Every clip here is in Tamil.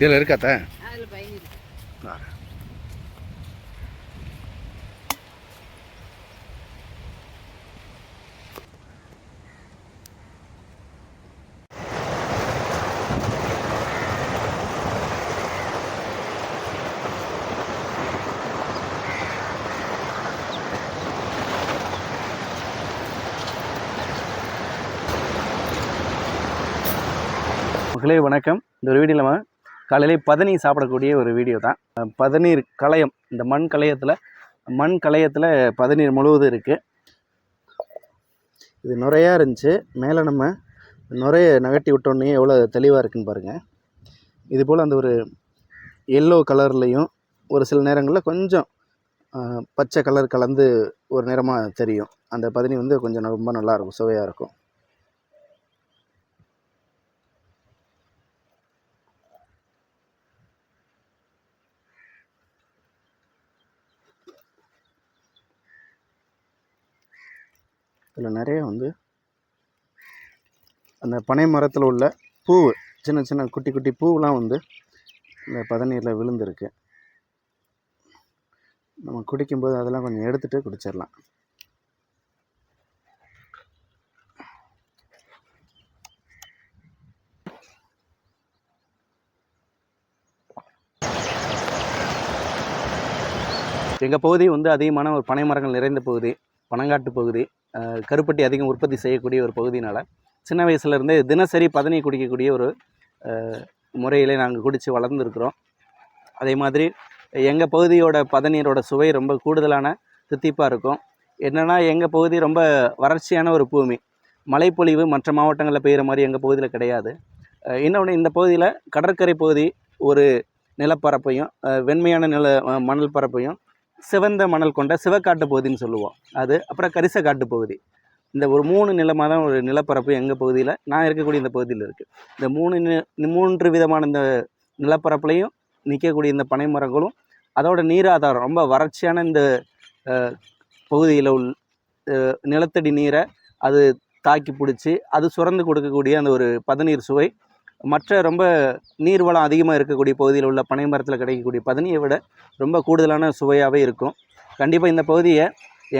இதில் இருக்காத்த? மக்களே வணக்கம். இந்த ஒரு வீடியோவில் காலையிலே பதனி சாப்பிடக்கூடிய ஒரு வீடியோ தான். பதநீர் களையம் இந்த மண் களையத்தில் மண் களையத்தில் பதநீர் முழுவதும் இருக்குது இது நுரையாக இருந்துச்சு. மேலே நம்ம நுரைய நகட்டி விட்டோன்னே எவ்வளோ தெளிவாக இருக்குன்னு பாருங்கள் இது போல் அந்த ஒரு எல்லோ கலர்லேயும் ஒரு சில நேரங்களில் கொஞ்சம் பச்சை கலர் கலந்து ஒரு நிறமாக தெரியும். அந்த பதனி வந்து கொஞ்சம் ரொம்ப நல்லாயிருக்கும் சுவையாக இருக்கும். இதில் நிறைய வந்து அந்த பனை மரத்தில் உள்ள பூ சின்ன சின்ன குட்டி குட்டி பூவெலாம் வந்து இந்த பதநீரில் விழுந்திருக்கு. நம்ம குடிக்கும்போது அதெல்லாம் கொஞ்சம் எடுத்துகிட்டு குடிச்சிடலாம். எங்கள் பகுதி வந்து அதிகமான ஒரு பனை மரங்கள் நிறைந்த பகுதி பனங்காட்டு பகுதி. கருப்பட்டி அதிகம் உற்பத்தி செய்யக்கூடிய ஒரு பகுதினால் சின்ன வயசுலேருந்தே தினசரி பதனி குடிக்கக்கூடிய ஒரு முறையிலே நாங்கள் குடித்து வளர்ந்துருக்குறோம். அதே மாதிரி எங்கள் பகுதியோட பதநீரோட சுவை ரொம்ப கூடுதலான தித்திப்பாக இருக்கும். என்னென்னா எங்கள் பகுதி ரொம்ப வறட்சியான ஒரு பூமி. மழைப்பொழிவு மற்ற மாவட்டங்களில் பெய்கிற மாதிரி எங்கள் பகுதியில் கிடையாது. இன்னொன்று இந்த பகுதியில் கடற்கரை பகுதி ஒரு நிலப்பரப்பையும் வெண்மையான நில மணல் பரப்பையும் சிவந்த மணல் கொண்ட சிவக்காட்டு பகுதின்னு சொல்லுவோம். அது அப்புறம் கரிச காட்டு பகுதி. இந்த ஒரு மூணு நிலமாக தான் ஒரு நிலப்பரப்பு எங்கள் பகுதியில்? நான் இருக்கக்கூடிய இந்த பகுதியில் இருக்குது இந்த மூணு மூன்று விதமான இந்த நிலப்பரப்புலையும் நிற்கக்கூடிய இந்த பனை மரங்களும் அதோட நீராதாரம் ரொம்ப வறட்சியான இந்த பகுதியில் உள் நிலத்தடி நீரை அது தாக்கி பிடிச்சி அது சுரந்து கொடுக்கக்கூடிய அந்த ஒரு பதநீர் சுவை மற்ற ரொம்ப நீர்வளம் அதிகமாக இருக்கக்கூடிய பகுதியில் உள்ள பனை மரத்தில் கிடைக்கக்கூடிய பதனியை விட ரொம்ப கூடுதலான சுவையாகவே இருக்கும். கண்டிப்பாக இந்த பகுதியை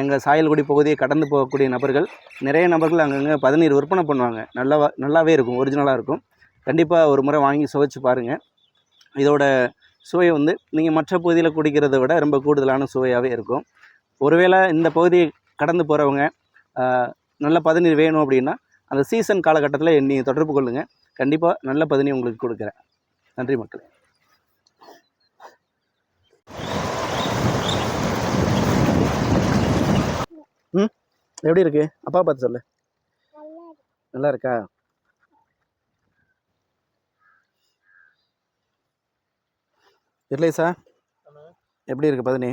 எங்கள் சாயல்குடி பகுதியை கடந்து போகக்கூடிய நபர்கள் நிறைய நபர்கள் அங்கங்கே பதநீர் விற்பனை பண்ணுவாங்க. நல்லா நல்லாவே இருக்கும் ஒரிஜினலாக இருக்கும். கண்டிப்பாக ஒரு முறை வாங்கி சுவைச்சு பாருங்கள் இதோட சுவை வந்து நீங்கள் மற்ற பகுதியில் குடிக்கிறத விட ரொம்ப கூடுதலான சுவையாகவே இருக்கும். ஒருவேளை இந்த பகுதியை கடந்து போகிறவங்க நல்ல பதநீர் வேணும் அப்படின்னா அந்த சீசன் காலகட்டத்தில் நீங்கள் தொடர்பு கொள்ளுங்கள் கண்டிப்பாக நல்ல பதனி உங்களுக்கு கொடுக்குறேன். நன்றி மக்கள். ம் எப்படி இருக்கு? அப்பா பார்த்து சொல்லு. நல்லா இருக்கா? இல்லையா சார். எப்படி இருக்கு பதனி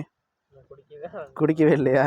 குடிக்கவே இல்லையா?